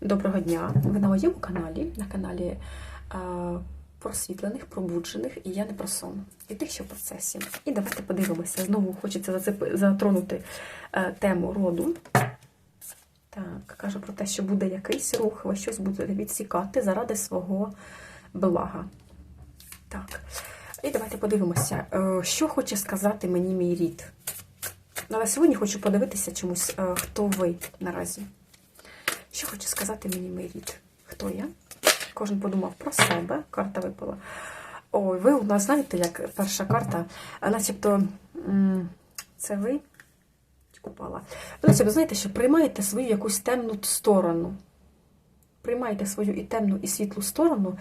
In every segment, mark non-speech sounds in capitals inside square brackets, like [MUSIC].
Доброго дня! Ви на моєму каналі, на каналі е, просвітлених, пробуджених, і я не про сон. І тих, що в процесі. І давайте подивимося. Знову хочеться затронути е, тему роду. Так, каже про те, що буде якийсь рух, ви щось будете відсікати заради свого блага. Так. І давайте подивимося, е, що хоче сказати мені мій рід. Але сьогодні хочу подивитися чомусь, хто ви наразі. Що хоче сказати мені мій? Хто я? Кожен подумав про себе, карта випала. Ой, ви у нас знаєте, як перша карта, начебто це ви купала. Ви начебто знаєте, що приймаєте свою якусь темну сторону. Приймаєте свою і темну, і світлу сторону.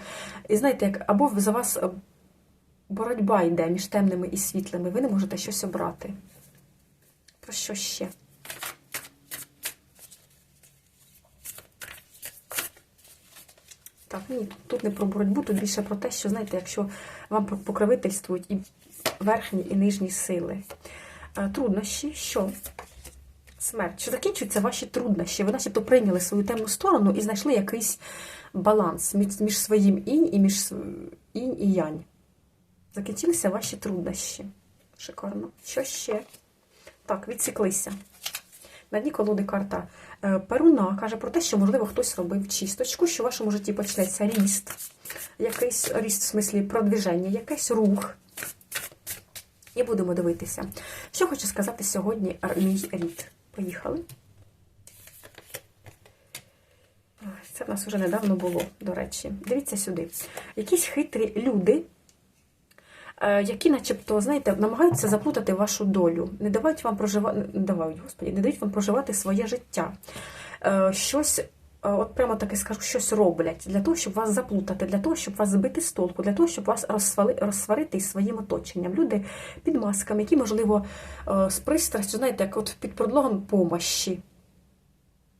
І знаєте, як або за вас е, боротьба йде між темними і світлими, ви не можете щось обрати. Про що ще? Так, ні, тут не про боротьбу, тут більше про те, що, знаєте, якщо вам покровительствують і верхні, і нижні сили. Е, Труднощі, що? Смерть. Що закінчуються ваші труднощі? Ви начебто прийняли свою темну сторону і знайшли якийсь баланс між своїм інь і між інь і янь. Закінчилися ваші труднощі. Шикарно. Що ще? Так, відсіклися. На дні колоди карта е, Перуна каже про те, що, можливо, хтось робив чисточку, що в вашому житті почнеться ріст, якийсь ріст в смислі продвіження, якийсь рух. І будемо дивитися. Що хочу сказати сьогодні мій рід. Поїхали. Це в нас вже недавно було, до речі. Дивіться сюди. Якісь хитрі люди, які, начебто, знаєте, намагаються заплутати вашу долю, не дають вам проживати, не давають, господі, не дають вам проживати своє життя. Е, Щось, е, от прямо таки скажу, щось роблять для того, щоб вас заплутати, для того, щоб вас збити з толку, для того, щоб вас розсварити своїм оточенням. Люди під масками, які, можливо, е, з пристрастю, знаєте, як от під предлогом помощі.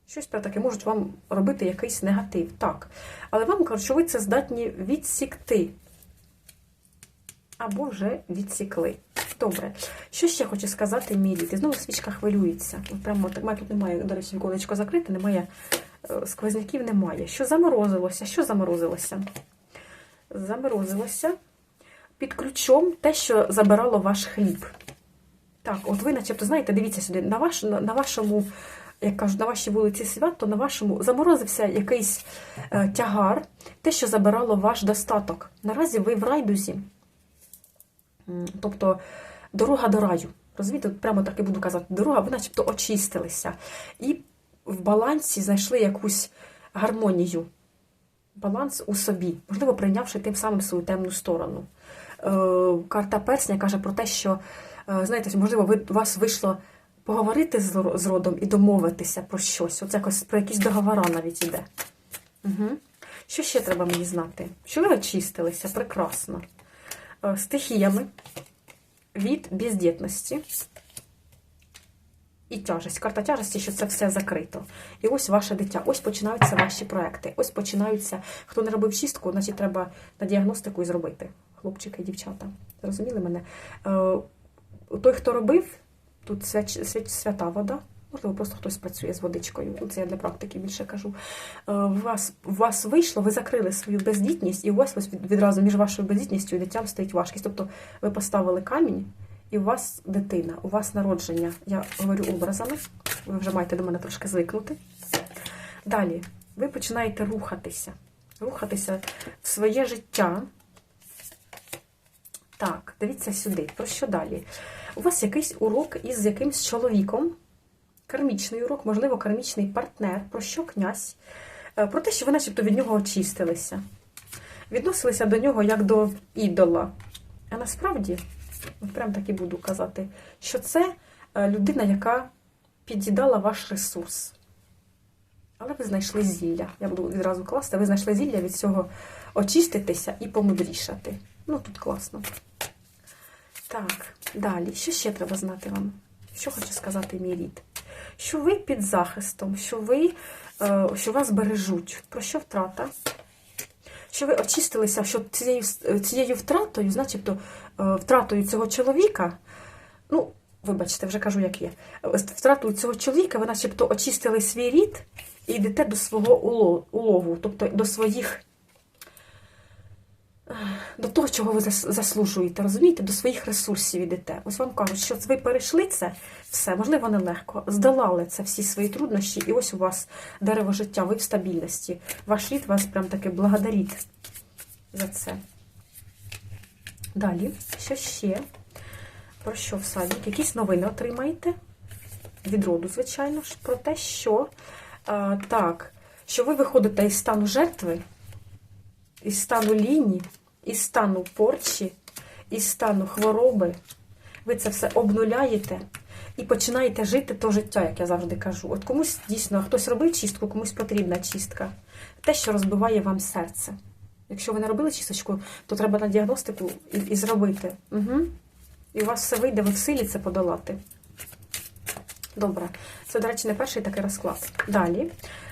Щось про таке можуть вам робити якийсь негатив. Так. Але вам кажуть, що ви це здатні відсікти. Або вже відсікли. Добре. Що ще хочу сказати мій? І знову свічка хвилюється. Прямо так мене тут немає, до речі, віконечко закрите, немає е, сквозняків немає. Що заморозилося? Що заморозилося? Заморозилося під ключом те, що забирало ваш хліб. Так, от ви, начебто, знаєте, дивіться сюди, на, ваш, на, на вашому, як кажуть, на вашій вулиці свят, то на вашому заморозився якийсь е, тягар, те, що забирало ваш достаток. Наразі ви в райдузі. Тобто дорога до раю. Розумієте, прямо так і буду казати, дорога, ви начебто очистилися. І в балансі знайшли якусь гармонію, баланс у собі, можливо, прийнявши тим самим свою темну сторону. Е, Карта персня каже про те, що, е, знаєте, можливо, у вас вийшло поговорити з родом і домовитися про щось. От якось про якісь договора навіть іде. Угу. Що ще треба мені знати? Що ви очистилися? Прекрасно. Е, Стихіями від бездітності і тяжесть. Карта тяжесті, що це все закрито. І ось ваше дитя. Ось починаються ваші проекти. Ось починаються. Хто не робив чистку, значить треба на діагностику і зробити. Хлопчики і дівчата. Зрозуміли мене? Е, Той, хто робив, тут свята вода. Можливо, просто хтось працює з водичкою. Це я для практики більше кажу. Е, У вас, у вас вийшло, ви закрили свою бездітність, і у вас відразу між вашою бездітністю і дитям стоїть важкість. Тобто ви поставили камінь, і у вас дитина, у вас народження. Я говорю образами, ви вже маєте до мене трошки звикнути. Далі, ви починаєте рухатися. Рухатися в своє життя. Так, дивіться сюди. Про що далі? У вас якийсь урок із якимсь чоловіком. Кармічний урок, можливо, кармічний партнер. Про що князь? Е, Про те, що ви начебто від нього очистилися. Відносилися до нього як до ідола. А насправді, прям так і буду казати, що це е, людина, яка під'їдала ваш ресурс. Але ви знайшли зілля. Я буду відразу класти, ви знайшли зілля від цього очиститися і помудрішати. Ну, тут класно. Так, далі. Що ще треба знати вам? Що хоче сказати мій рід? Що ви під захистом, що ви, е, що вас бережуть. Про що втрата? Що ви очистилися, що цією, цією втратою, значить, втратою цього чоловіка, ну, вибачте, вже кажу, як є. Втратою цього чоловіка, ви начебто очистили свій рід і йдете до свого улову, тобто до своїх. До того, чого ви заслужуєте, розумієте, до своїх ресурсів йдете. Ось вам кажуть, що ви перейшли це все, можливо, нелегко, здолали це всі свої труднощі, і ось у вас дерево життя, ви в стабільності. Ваш рід вас прям таки благодарить за це. Далі, що ще? Про що в садик? Якісь новини отримаєте? Від роду, звичайно ж, про те, що а, так, що ви виходите із стану жертви, із стану ліні, із стану порчі, із стану хвороби. Ви це все обнуляєте і починаєте жити то життя, як я завжди кажу. От комусь дійсно хтось робив чистку, комусь потрібна чистка. Те, що розбиває вам серце. Якщо ви не робили чисточку, то треба на діагностику і, і зробити. Угу. І у вас все вийде, ви в силі це подолати. Добре. Це, до речі, не перший такий розклад. Далі.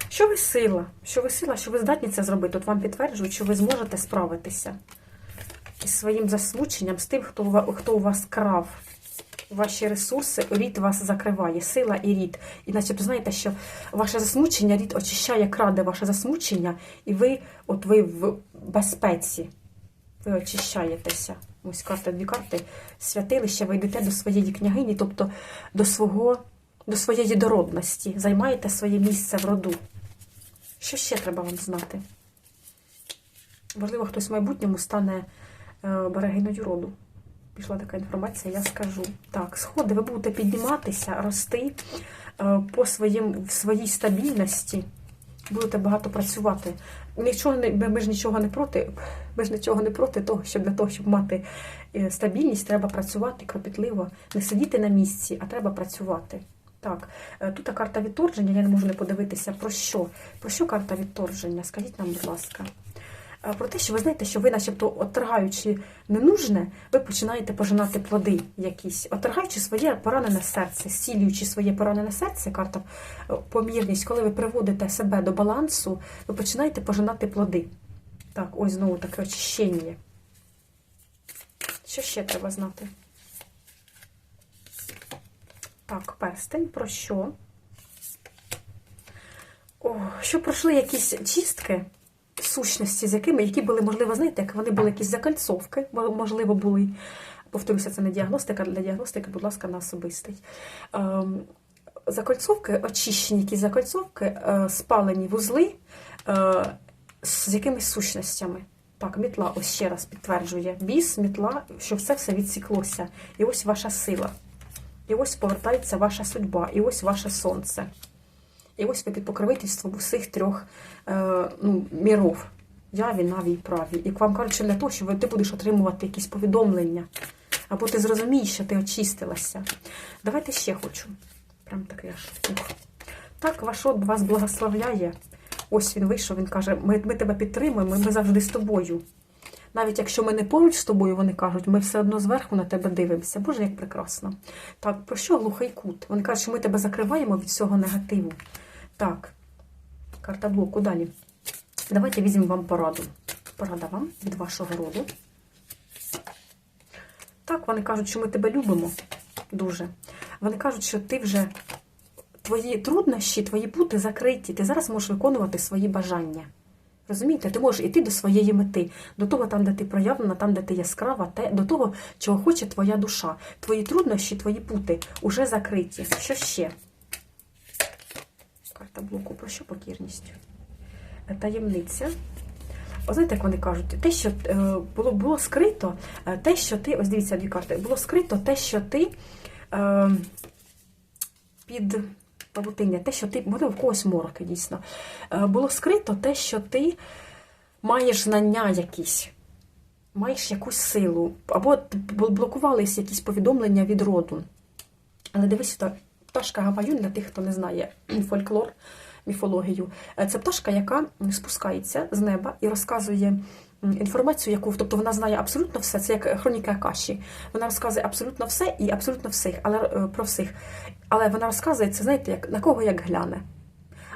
Що ви сила? Що ви сила, що ви здатні це зробити? От вам підтверджують, що ви зможете справитися своїм засмученням, з тим, хто, хто у вас крав ваші ресурси, рід вас закриває, сила і рід. І начебто знаєте, що ваше засмучення, рід очищає, краде ваше засмучення, і ви, от ви в безпеці. Ви очищаєтеся. Ось карта, дві карти святилища, ви йдете до своєї княгині, тобто до свого, до своєї дородності, займаєте своє місце в роду. Що ще треба вам знати? Можливо, хтось в майбутньому стане е, берегиною роду. Пішла така інформація, я скажу. Так, сходи, ви будете підніматися, рости е, по своїм, в своїй стабільності, будете багато працювати. Нічого не, ми ж нічого не проти, ми ж нічого не проти того, щоб для того, щоб мати е, стабільність, треба працювати кропітливо, не сидіти на місці, а треба працювати. Так, тут карта відторження, я не можу не подивитися про що. Про що карта відторження? Скажіть нам, будь ласка. Про те, що ви знаєте, що ви, начебто, отторгаючи ненужне, ви починаєте пожинати плоди якісь, отторгаючи своє поранене серце, зцілюючи своє поранене серце, карта е, помірність, коли ви приводите себе до балансу, ви починаєте пожинати плоди. Так, ось знову таке очищення. Що ще треба знати? Так, перстень, про що? О, що пройшли якісь чистки сущності, з якими, які були, можливо, знаєте, як вони були якісь закальцовки, можливо, були. Повторюся, це не діагностика, для діагностики, будь ласка, на особистий. Ем, закольцовки, очищені якісь закольцовки, е, спалені вузли е, з якимись сущностями. Так, мітла ось ще раз підтверджує. Біс, мітла, що все все відсіклося. І ось ваша сила. І ось повертається ваша судьба, і ось ваше сонце. І ось ви під покровительством усіх трьох е, ну, міров. Яві, наві і праві. І вам кажуть, що для того, що ти будеш отримувати якісь повідомлення. Або ти зрозумієш, що ти очистилася. Давайте ще хочу. Прям такий аж. Ух. Так, ваш род вас благословляє. Ось він вийшов, він каже: ми, ми тебе підтримуємо, ми завжди з тобою. Навіть якщо ми не поруч з тобою, вони кажуть, ми все одно зверху на тебе дивимося. Боже, як прекрасно. Так, про що глухий кут? Вони кажуть, що ми тебе закриваємо від всього негативу. Так, карта блоку далі. Давайте візьмемо вам пораду. Порада вам від вашого роду. Так, вони кажуть, що ми тебе любимо дуже. Вони кажуть, що ти вже твої труднощі, твої пути закриті. Ти зараз можеш виконувати свої бажання. Розумієте, ти можеш йти до своєї мети, до того, там, де ти проявлена, там, де ти яскрава, те, до того, чого хоче твоя душа. Твої труднощі, твої пути вже закриті. Що ще? Карта блоку про що покірність? Е, Таємниця. О, знаєте, як вони кажуть, те, що е, було, було скрито, е, те, що ти, ось дивіться дві карти, було скрито те, що ти е, під павутиння, те, що ти, можливо, в когось мороки дійсно. Е, було скрито те, що ти маєш знання якісь, маєш якусь силу, або бл- блокувались якісь повідомлення від роду. Але дивись, пташка Гаваюн, для тих, хто не знає [CLEARS THROAT] фольклор, міфологію, е, це пташка, яка спускається з неба і розказує інформацію, яку, тобто вона знає абсолютно все, це як хроніка Акаші. Вона розказує абсолютно все і абсолютно всіх, але е, про всіх. Але вона розказує це, знаєте, як на кого як гляне.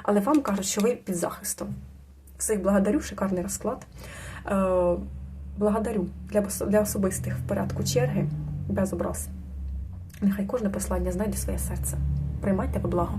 Але вам кажуть, що ви під захистом. Всіх благодарю, шикарний розклад. Е, Благодарю для, для особистих в порядку черги, без образ. Нехай кожне послання знайде своє серце. Приймайте в благо.